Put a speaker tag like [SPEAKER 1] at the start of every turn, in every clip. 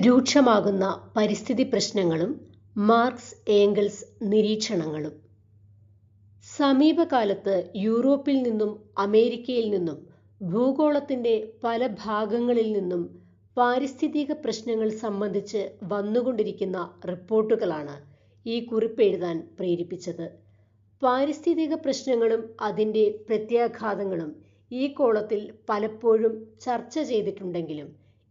[SPEAKER 1] രൂക്ഷമാകുന്ന പരിസ്ഥിതി പ്രശ്നങ്ങളും മാർക്സ് ഏംഗൽസ് നിരീക്ഷണങ്ങളും. സമീപകാലത്ത് യൂറോപ്പിൽ നിന്നും അമേരിക്കയിൽ നിന്നും ഭൂഗോളത്തിന്റെ പല ഭാഗങ്ങളിൽ നിന്നും പാരിസ്ഥിതിക പ്രശ്നങ്ങൾ സംബന്ധിച്ച് വന്നുകൊണ്ടിരിക്കുന്ന റിപ്പോർട്ടുകളാണ് ഈ കുറിപ്പ് എഴുതാൻ പ്രേരിപ്പിച്ചത്. പാരിസ്ഥിതിക പ്രശ്നങ്ങളും അതിന്റെ പ്രത്യാഘാതങ്ങളും ഈ കോളത്തിൽ പലപ്പോഴും ചർച്ച ചെയ്തിട്ടുണ്ടെങ്കിലും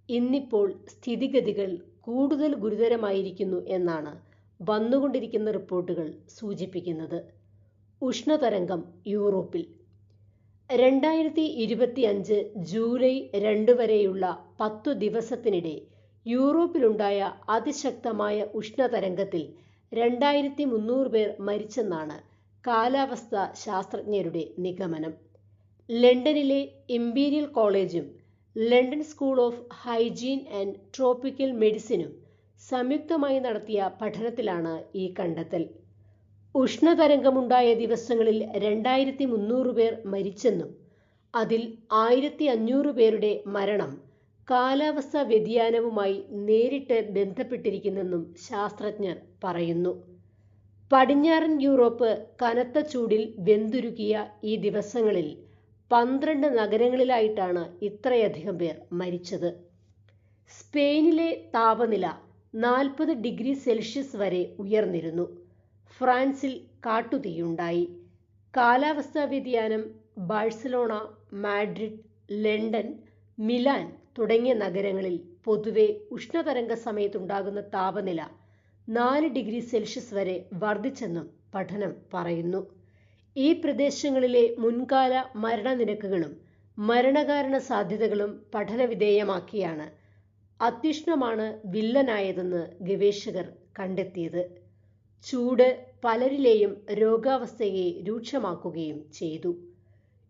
[SPEAKER 1] ഇന്നിപ്പോൾ സ്ഥിതിഗതികൾ കൂടുതൽ ഗുരുതരമായിരിക്കുന്നു എന്നാണ് വന്നുകൊണ്ടിരിക്കുന്ന റിപ്പോർട്ടുകൾ സൂചിപ്പിക്കുന്നത്. ഉഷ്ണതരംഗം യൂറോപ്പിൽ. രണ്ടായിരത്തി ഇരുപത്തി അഞ്ച് ജൂലൈ രണ്ട് വരെയുള്ള പത്തു ദിവസത്തിനിടെ യൂറോപ്പിലുണ്ടായ അതിശക്തമായ ഉഷ്ണതരംഗത്തിൽ രണ്ടായിരത്തി മുന്നൂറ് പേർ മരിച്ചെന്നാണ് കാലാവസ്ഥാ ശാസ്ത്രജ്ഞരുടെ നിഗമനം. ലണ്ടനിലെ ഇംപീരിയൽ കോളേജും London school of hygiene and tropical മെഡിസിനും സംയുക്തമായി നടത്തിയ പഠനത്തിലാണ് ഈ കണ്ടെത്തൽ. ഉഷ്ണതരംഗമുണ്ടായ ദിവസങ്ങളിൽ രണ്ടായിരത്തി മുന്നൂറ് പേർ മരിച്ചെന്നും അതിൽ ആയിരത്തി അഞ്ഞൂറ് പേരുടെ മരണം കാലാവസ്ഥാ വ്യതിയാനവുമായി നേരിട്ട് ബന്ധപ്പെട്ടിരിക്കുന്നെന്നും ശാസ്ത്രജ്ഞർ പറയുന്നു. പടിഞ്ഞാറൻ യൂറോപ്പ് കനത്ത ചൂടിൽ വെന്തുരുകിയ ഈ ദിവസങ്ങളിൽ പന്ത്രണ്ട് നഗരങ്ങളിലായിട്ടാണ് ഇത്രയധികം പേർ മരിച്ചത്. സ്പെയിനിലെ താപനില നാൽപ്പത് ഡിഗ്രി സെൽഷ്യസ് വരെ ഉയർന്നിരുന്നു. ഫ്രാൻസിൽ കാട്ടുതീയുണ്ടായി. കാലാവസ്ഥാ വ്യതിയാനം ബാഴ്സലോണ മാഡ്രിഡ് ലണ്ടൻ മിലാൻ തുടങ്ങിയ നഗരങ്ങളിൽ പൊതുവെ ഉഷ്ണതരംഗ സമയത്തുണ്ടാകുന്ന താപനില നാല് ഡിഗ്രി സെൽഷ്യസ് വരെ വർദ്ധിച്ചെന്നും പഠനം പറയുന്നു. ഈ പ്രദേശങ്ങളിലെ മുൻകാല മരണനിരക്കുകളും മരണകാരണ സാധ്യതകളും പഠനവിധേയമാക്കിയാണ് അത്യുഷ്ണമാണ് വില്ലനായതെന്ന് ഗവേഷകർ കണ്ടെത്തിയത്. ചൂട് പലരിലെയും രോഗാവസ്ഥയെ രൂക്ഷമാക്കുകയും ചെയ്തു.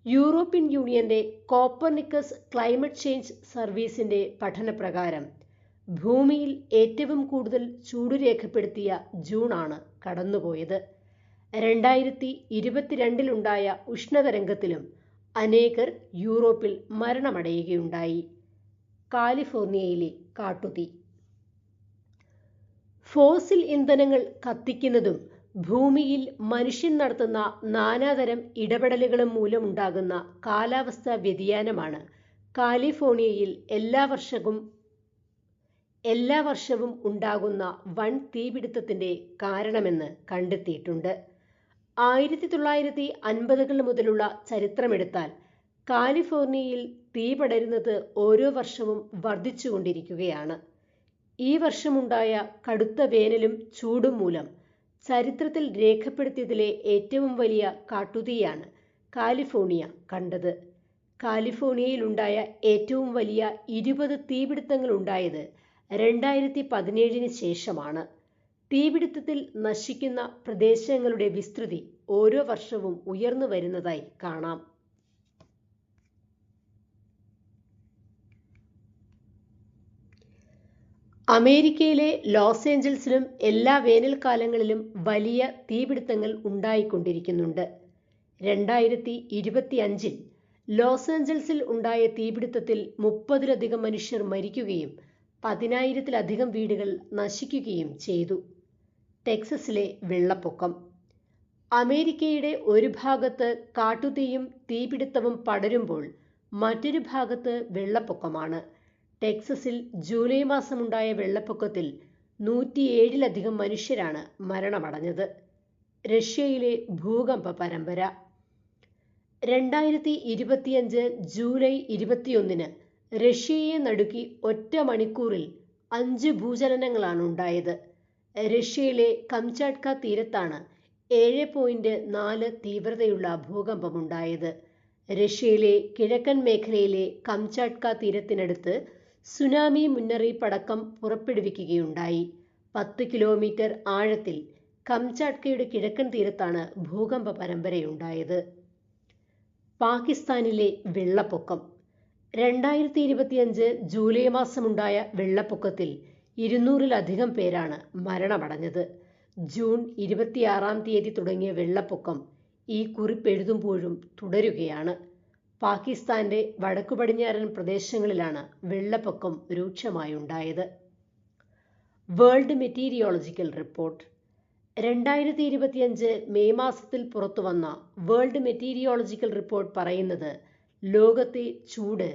[SPEAKER 1] യൂറോപ്യൻ യൂണിയന്റെ കോപ്പർനിക്കസ് ക്ലൈമറ്റ് ചേഞ്ച് സർവീസിന്റെ പഠനപ്രകാരം ഭൂമിയിൽ ഏറ്റവും കൂടുതൽ ചൂട് രേഖപ്പെടുത്തിയ ജൂണാണ് കടന്നുപോയത്. രണ്ടായിരത്തി ഇരുപത്തിരണ്ടിലുണ്ടായ ഉഷ്ണതരംഗത്തിലും അനേകർ യൂറോപ്പിൽ മരണമടയുകയുണ്ടായി. കാലിഫോർണിയയിലെ കാട്ടുതീ. ഫോസിൽ ഇന്ധനങ്ങൾ കത്തിക്കുന്നതും ഭൂമിയിൽ മനുഷ്യൻ നടത്തുന്ന നാനാതരം ഇടപെടലുകളും മൂലമുണ്ടാകുന്ന കാലാവസ്ഥാ വ്യതിയാനമാണ് കാലിഫോർണിയയിൽ എല്ലാ വർഷവും എല്ലാ വർഷവും ഉണ്ടാകുന്ന വൻ തീപിടുത്തത്തിന്റെ കാരണമെന്ന് കണ്ടെത്തിയിട്ടുണ്ട്. ആയിരത്തി തൊള്ളായിരത്തി അൻപതുകൾ മുതലുള്ള ചരിത്രമെടുത്താൽ കാലിഫോർണിയയിൽ തീ പടരുന്നത് ഓരോ വർഷവും വർദ്ധിച്ചുകൊണ്ടിരിക്കുകയാണ്. ഈ വർഷമുണ്ടായ കടുത്ത വേനലും ചൂടും മൂലം ചരിത്രത്തിൽ രേഖപ്പെടുത്തിയതിലെ ഏറ്റവും വലിയ കാട്ടുതീയാണ് കാലിഫോർണിയ കണ്ടത്. കാലിഫോർണിയയിലുണ്ടായ ഏറ്റവും വലിയ ഇരുപത് തീപിടുത്തങ്ങൾ ഉണ്ടായത് രണ്ടായിരത്തി പതിനേഴിന് ശേഷമാണ്. തീപിടുത്തത്തിൽ നശിക്കുന്ന പ്രദേശങ്ങളുടെ വിസ്തൃതി ഓരോ വർഷവും ഉയർന്നു വരുന്നതായി കാണാം. അമേരിക്കയിലെ ലോസ് ഏഞ്ചൽസിലും എല്ലാ വേനൽക്കാലങ്ങളിലും വലിയ തീപിടുത്തങ്ങൾ ഉണ്ടായിക്കൊണ്ടിരിക്കുന്നുണ്ട്. രണ്ടായിരത്തി ഇരുപത്തി അഞ്ചിൽ ലോസ് ഏഞ്ചൽസിൽ ഉണ്ടായ തീപിടുത്തത്തിൽ മുപ്പതിലധികം മനുഷ്യർ മരിക്കുകയും പതിനായിരത്തിലധികം വീടുകൾ നശിക്കുകയും ചെയ്തു. ടെക്സസിലെ വെള്ളപ്പൊക്കം. അമേരിക്കയുടെ ഒരു ഭാഗത്ത് കാട്ടുതീയും തീപിടുത്തവും പടരുമ്പോൾ മറ്റൊരു ഭാഗത്ത് വെള്ളപ്പൊക്കമാണ്. ടെക്സസിൽ ജൂലൈ മാസമുണ്ടായ വെള്ളപ്പൊക്കത്തിൽ നൂറ്റിയേഴിലധികം മനുഷ്യരാണ് മരണമടഞ്ഞത്. റഷ്യയിലെ ഭൂകമ്പ പരമ്പര. രണ്ടായിരത്തി ഇരുപത്തിയഞ്ച് ജൂലൈ ഇരുപത്തിയൊന്നിന് റഷ്യയെ നടുക്കി ഒറ്റ മണിക്കൂറിൽ അഞ്ച് ഭൂചലനങ്ങളാണ് ഉണ്ടായത് റഷ്യയിലെ കംചാട്ക തീരത്താണ് ഏഴ് പോയിന്റ് നാല് തീവ്രതയുള്ള ഭൂകമ്പമുണ്ടായത് റഷ്യയിലെ കിഴക്കൻ മേഖലയിലെ കംചാട്ക തീരത്തിനടുത്ത് സുനാമി മുന്നറിയിപ്പടക്കം പുറപ്പെടുവിക്കുകയുണ്ടായി. പത്ത് കിലോമീറ്റർ ആഴത്തിൽ കംചാട്കയുടെ കിഴക്കൻ തീരത്താണ് ഭൂകമ്പ പരമ്പരയുണ്ടായത്. പാകിസ്ഥാനിലെ വെള്ളപ്പൊക്കം. രണ്ടായിരത്തി ഇരുപത്തിയഞ്ച് ജൂലൈ മാസമുണ്ടായ വെള്ളപ്പൊക്കത്തിൽ ഇരുന്നൂറിലധികം പേരാണ് മരണമടഞ്ഞത്. ജൂൺ ഇരുപത്തിയാറാം തീയതി തുടങ്ങിയ വെള്ളപ്പൊക്കം ഈ കുറിപ്പെഴുതുമ്പോഴും തുടരുകയാണ്. പാകിസ്ഥാന്റെ വടക്കു പടിഞ്ഞാറൻ പ്രദേശങ്ങളിലാണ് വെള്ളപ്പൊക്കം രൂക്ഷമായുണ്ടായത് വേൾഡ് മെറ്റീരിയോളജിക്കൽ റിപ്പോർട്ട്. രണ്ടായിരത്തി ഇരുപത്തിയഞ്ച് മെയ് മാസത്തിൽ പുറത്തുവന്ന വേൾഡ് മെറ്റീരിയോളജിക്കൽ റിപ്പോർട്ട് പറയുന്നത് ലോകത്തെ ചൂട്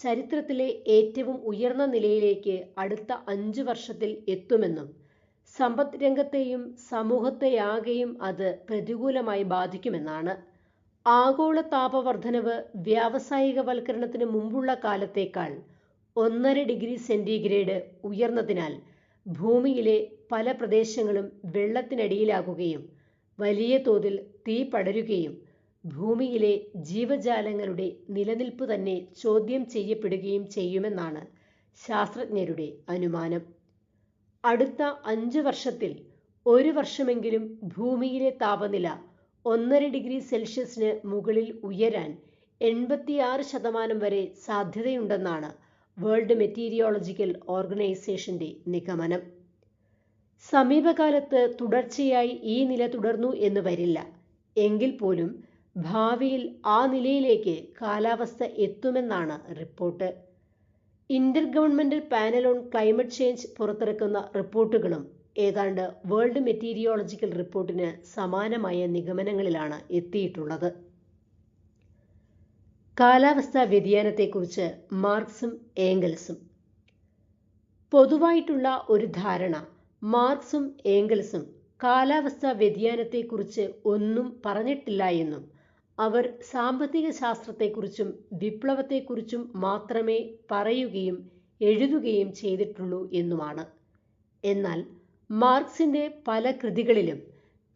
[SPEAKER 1] ചരിത്രത്തിലെ ഏറ്റവും ഉയർന്ന നിലയിലേക്ക് അടുത്ത അഞ്ചു വർഷത്തിൽ എത്തുമെന്നും സമ്പദ് രംഗത്തെയും സമൂഹത്തെയാകെയും അത് പ്രതികൂലമായി ബാധിക്കുമെന്നാണ്. ആഗോള താപവർദ്ധനവ് വ്യാവസായികവൽക്കരണത്തിന് മുമ്പുള്ള കാലത്തേക്കാൾ ഒന്നര ഡിഗ്രി സെന്റിഗ്രേഡ് ഉയർന്നതിനാൽ ഭൂമിയിലെ പല പ്രദേശങ്ങളും വെള്ളത്തിനടിയിലാകുകയും വലിയ തോതിൽ തീ പടരുകയും ഭൂമിയിലെ ജീവജാലങ്ങളുടെ നിലനിൽപ്പ് തന്നെ ചോദ്യം ചെയ്യപ്പെടുകയും ചെയ്യുമെന്നാണ് ശാസ്ത്രജ്ഞരുടെ അനുമാനം. അടുത്ത അഞ്ച് വർഷത്തിൽ ഒരു വർഷമെങ്കിലും ഭൂമിയിലെ താപനില ഒന്നര ഡിഗ്രി സെൽഷ്യസിന് മുകളിൽ ഉയരാൻ എൺപത്തിയാറ് ശതമാനം വരെ സാധ്യതയുണ്ടെന്നാണ് വേൾഡ് മെറ്റീരിയോളജിക്കൽ ഓർഗനൈസേഷന്റെ നിഗമനം. സമീപകാലത്ത് തുടർച്ചയായി ഈ നില തുടർന്നു എന്ന് വരില്ല. എങ്കിൽ പോലും ഭാവിയിൽ ആ നിലയിലേക്ക് കാലാവസ്ഥ എത്തുമെന്നാണ് report. Inter governmental panel on climate change പുറത്തിറക്കുന്ന റിപ്പോർട്ടുകളും ഏതാണ്ട് വേൾഡ് മെറ്റീരിയോളജിക്കൽ റിപ്പോർട്ടിന് സമാനമായ നിഗമനങ്ങളിലാണ് എത്തിയിട്ടുള്ളത്. കാലാവസ്ഥാ വ്യതിയാനത്തെക്കുറിച്ച് മാർക്സും ഏംഗൽസും. പൊതുവായിട്ടുള്ള ഒരു ധാരണ മാർക്സും ഏംഗൽസും കാലാവസ്ഥാ വ്യതിയാനത്തെക്കുറിച്ച് ഒന്നും പറഞ്ഞിട്ടില്ല എന്നും അവർ സാമ്പത്തിക ശാസ്ത്രത്തെക്കുറിച്ചും വിപ്ലവത്തെക്കുറിച്ചും മാത്രമേ പറയുകയും എഴുതുകയും ചെയ്തിട്ടുള്ളൂ എന്നുമാണ്. എന്നാൽ മാർക്സിന്റെ പല കൃതികളിലും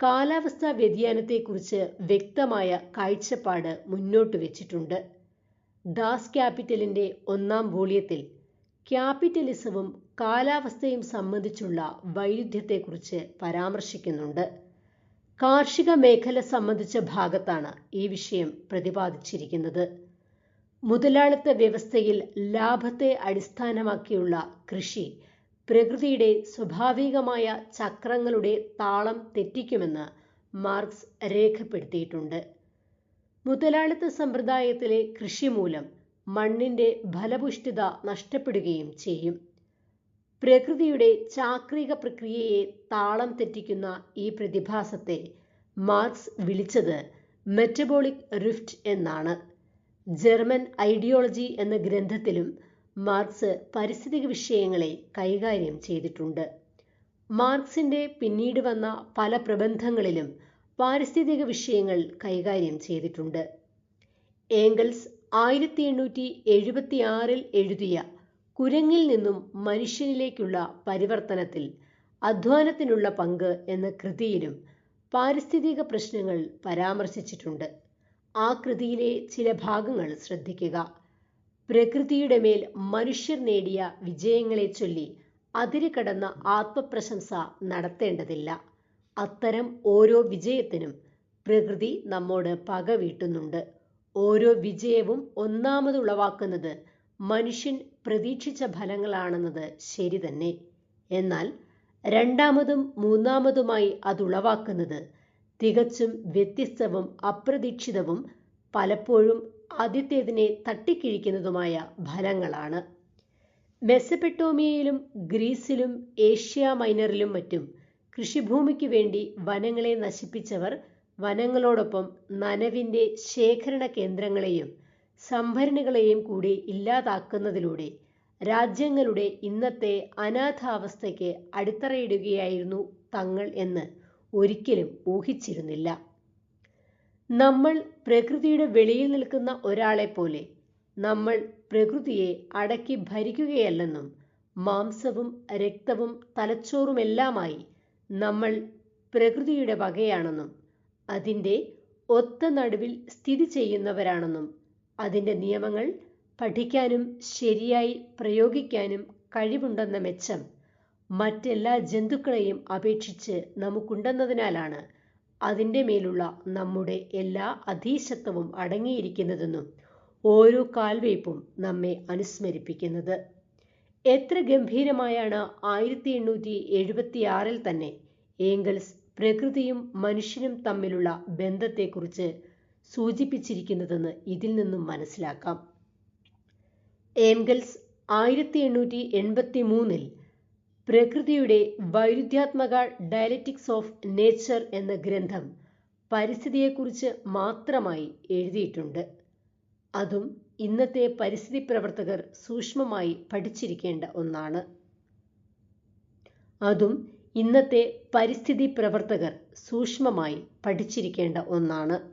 [SPEAKER 1] കാലാവസ്ഥാ വ്യതിയാനത്തെക്കുറിച്ച് വ്യക്തമായ കാഴ്ചപ്പാട് മുന്നോട്ട് വെച്ചിട്ടുണ്ട്. ദാസ് ക്യാപിറ്റലിന്റെ ഒന്നാം വോള്യത്തിൽ ക്യാപിറ്റലിസവും കാലാവസ്ഥയും സംബന്ധിച്ചുള്ള വൈരുദ്ധ്യത്തെക്കുറിച്ച് പരാമർശിക്കുന്നുണ്ട്. കാർഷിക മേഖല സംബന്ധിച്ച ഭാഗത്താണ് ഈ വിഷയം പ്രതിപാദിച്ചിരിക്കുന്നത്. മുതലാളിത്ത വ്യവസ്ഥയിൽ ലാഭത്തെ അടിസ്ഥാനമാക്കിയുള്ള കൃഷി പ്രകൃതിയുടെ സ്വാഭാവികമായ ചക്രങ്ങളുടെ താളം തെറ്റിക്കുമെന്ന് മാർക്സ് രേഖപ്പെടുത്തിയിട്ടുണ്ട്. മുതലാളിത്ത സമ്പ്രദായത്തിലെ കൃഷി മൂലം മണ്ണിന്റെ ഫലപുഷ്ടിത നഷ്ടപ്പെടുകയും ചെയ്യും. പ്രകൃതിയുടെ ചാക്രിക പ്രക്രിയയെ താളം തെറ്റിക്കുന്ന ഈ പ്രതിഭാസത്തെ മാർക്സ് വിളിച്ചത് മെറ്റബോളിക് റിഫ്റ്റ് എന്നാണ്. ജർമ്മൻ ഐഡിയോളജി എന്ന ഗ്രന്ഥത്തിലും മാർക്സ് പരിസ്ഥിതിക വിഷയങ്ങളെ കൈകാര്യം ചെയ്തിട്ടുണ്ട്. മാർക്സിന്റെ പിന്നീട് വന്ന പല പ്രബന്ധങ്ങളിലും പാരിസ്ഥിതിക വിഷയങ്ങൾ കൈകാര്യം ചെയ്തിട്ടുണ്ട്. ഏംഗൽസ് ആയിരത്തി എണ്ണൂറ്റി എഴുപത്തി ആറിൽ എഴുതിയ കുരങ്ങിൽ നിന്നും മനുഷ്യനിലേക്കുള്ള പരിവർത്തനത്തിൽ അധ്വാനത്തിനുള്ള പങ്ക് എന്ന കൃതിയിലും പാരിസ്ഥിതിക പ്രശ്നങ്ങൾ പരാമർശിച്ചിട്ടുണ്ട്. ആ കൃതിയിലെ ചില ഭാഗങ്ങൾ ശ്രദ്ധിക്കുക. പ്രകൃതിയുടെ മേൽ മനുഷ്യർ നേടിയ വിജയങ്ങളെ ചൊല്ലി അതിര് കടന്ന ആത്മപ്രശംസ നടത്തേണ്ടതില്ല. അത്തരം ഓരോ വിജയത്തിനും പ്രകൃതി നമ്മോട് പകവീട്ടുന്നുണ്ട്. ഓരോ വിജയവും ഒന്നാമതുളവാക്കുന്നത് മനുഷ്യൻ പ്രതീക്ഷിച്ച ഫലങ്ങളാണെന്നത് ശരി തന്നെ. എന്നാൽ രണ്ടാമതും മൂന്നാമതുമായി അതുളവാക്കുന്നത് തികച്ചും വ്യത്യസ്തവും അപ്രതീക്ഷിതവും പലപ്പോഴും ആദ്യത്തേതിനെ തട്ടിക്കിഴിക്കുന്നതുമായ ഫലങ്ങളാണ്. മെസ്സപ്പെട്ടോമിയയിലും ഗ്രീസിലും ഏഷ്യ മൈനറിലും മറ്റും കൃഷിഭൂമിക്ക് വേണ്ടി വനങ്ങളെ നശിപ്പിച്ചവർ വനങ്ങളോടൊപ്പം നനവിന്റെ ശേഖരണ കേന്ദ്രങ്ങളെയും സംഭരണികളെയും കൂടി ഇല്ലാതാക്കുന്നതിലൂടെ രാജ്യങ്ങളുടെ ഇന്നത്തെ അനാഥാവസ്ഥയ്ക്ക് അടിത്തറയിടുകയായിരുന്നു തങ്ങൾ എന്ന് ഒരിക്കലും ഊഹിച്ചിരുന്നില്ല. നമ്മൾ പ്രകൃതിയുടെ വെളിയിൽ നിൽക്കുന്ന ഒരാളെ പോലെ നമ്മൾ പ്രകൃതിയെ അടക്കി ഭരിക്കുകയല്ലെന്നും മാംസവും രക്തവും തലച്ചോറുമെല്ലാമായി നമ്മൾ പ്രകൃതിയുടെ വകയാണെന്നും അതിന്റെ ഒത്ത നടുവിൽ സ്ഥിതി ചെയ്യുന്നവരാണെന്നും അതിന്റെ നിയമങ്ങൾ പഠിക്കാനും ശരിയായി പ്രയോഗിക്കാനും കഴിവുണ്ടെന്ന മെച്ചം മറ്റെല്ലാ ജന്തുക്കളെയും അപേക്ഷിച്ച് നമുക്കുണ്ടെന്നതിനാലാണ് അതിന്റെ മേലുള്ള നമ്മുടെ എല്ലാ അധീശത്വവും അടങ്ങിയിരിക്കുന്നതെന്നും ഓരോ കാൽവയ്പും നമ്മെ അനുസ്മരിപ്പിക്കുന്നത്. എത്ര ഗംഭീരമായാണ് ആയിരത്തി എണ്ണൂറ്റി എഴുപത്തി ആറിൽ തന്നെ ഏംഗൽസ് പ്രകൃതിയും മനുഷ്യനും തമ്മിലുള്ള ബന്ധത്തെക്കുറിച്ച് സൂചിപ്പിച്ചിരിക്കുന്നതെന്ന് ഇതിൽ നിന്നും മനസ്സിലാക്കാം. ഏംഗൽസ് ആയിരത്തി എണ്ണൂറ്റി എൺപത്തി മൂന്നിൽ പ്രകൃതിയുടെ വൈരുദ്ധ്യാത്മക ഡയലറ്റിക്സ് ഓഫ് നേച്ചർ എന്ന ഗ്രന്ഥം പരിസ്ഥിതിയെക്കുറിച്ച് മാത്രമായി എഴുതിയിട്ടുണ്ട്. അതും ഇന്നത്തെ പരിസ്ഥിതി പ്രവർത്തകർ സൂക്ഷ്മമായി പഠിച്ചിരിക്കേണ്ട ഒന്നാണ്. അതും ഇന്നത്തെ പരിസ്ഥിതി പ്രവർത്തകർ സൂക്ഷ്മമായി പഠിച്ചിരിക്കേണ്ട ഒന്നാണ്.